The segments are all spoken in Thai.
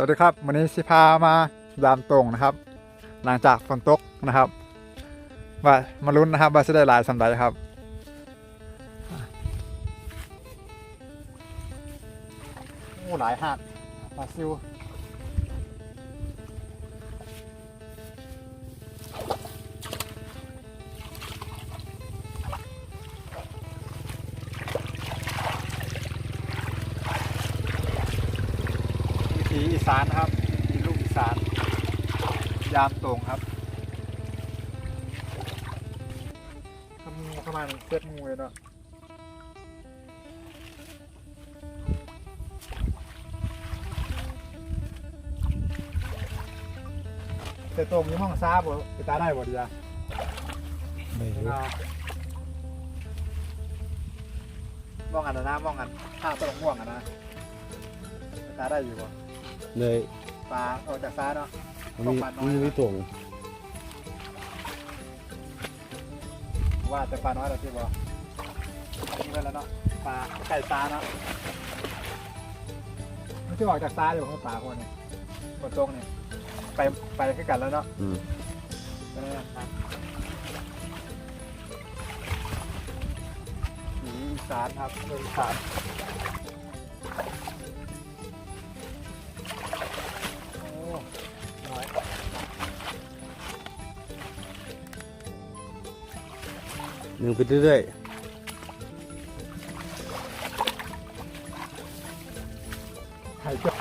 วัสดีครับวันนี้สิพามาดามตรงนะครับ หลังจากฝนตกนะครับว่ามาลุ้นนะครับว่าจะได้หลายสำหรับครับโอ้หลายหักปลาซิว วิถีอีสานนะครับมีลูกอีสาน ยามตรงครับทำงูเข้ามาเซตงูเลยเนาะแต่ตรงนี้มองซ้าบ่ไปตาได้บ่ดีอะไม่รู้เอามองอันนะนะมองอันข้าวตรงม่วงอันนะไปตาได้อยู่บ่ เลยปลาออกจากซ้าเนาะมันมีมันมีตรงว่าแต่ปลาน้อยเราที่บ่นี่ไปแล้วเนาะปลาไก่ตาเนาะมันที่ออกจากซ้ายอยู่ข้างปลาคนนี้บนตรงนี่ไปไปขึ้นกันแล้วเนาะอืมไปแล้วนะครับสีอีสานครับเมืองอีสาน หนึ่งไปเรื่อยไข่เจ้า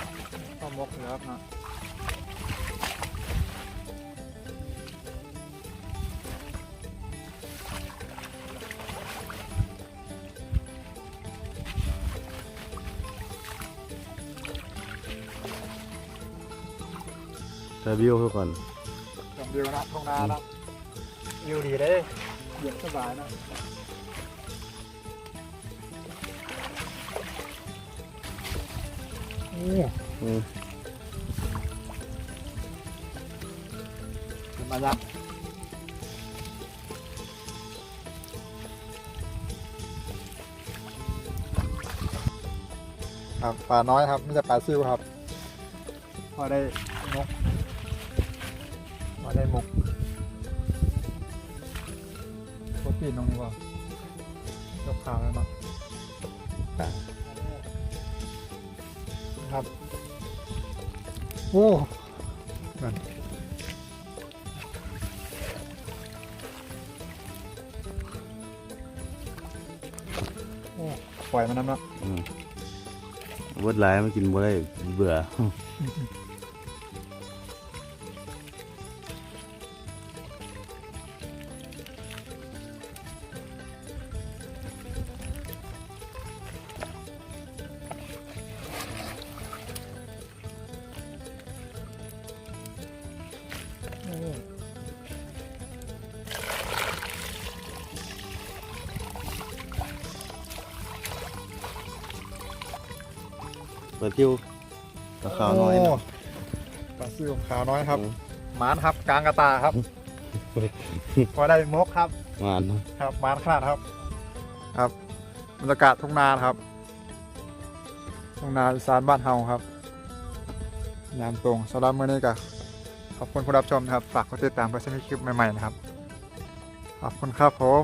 ข้าวมกเนื้อครับๆรีวิวเขาก่อนลองดูนะทงนาแล้ววิวดีเลย เย็นสบายนะโอ้อืมเป็นมายักษ์ครับปลาน้อยครับไม่ใช่ปลาซิวครับ พอได้มกพอได้มก ปีนตรงนี้ว่ะยกขาวแล้วเนาะครับ โอ้นั่นโอ้ปล่อยมันน้ำเนาะอืมวดหลายมันกินบ่ได้เบื่อ เปิดทิวตะขาวน้อยโนะปลาซิวขาวน้อยครับอืมหมานครับกลางกระตาครับ พอได้มกครับมานนะครับหมานขนาดครับ ครับบรรยากาศทุ่งนาครับ ทุ่งนาอีสานบ้านเฮาครับ ยามตรงสำหรับมื้อนี้ก็ขอบคุณผู้รับชมนะครับ ฝากกดติดตามเพื่อจะมีคลิปใหม่ๆนะครับ ขอบคุณครับผม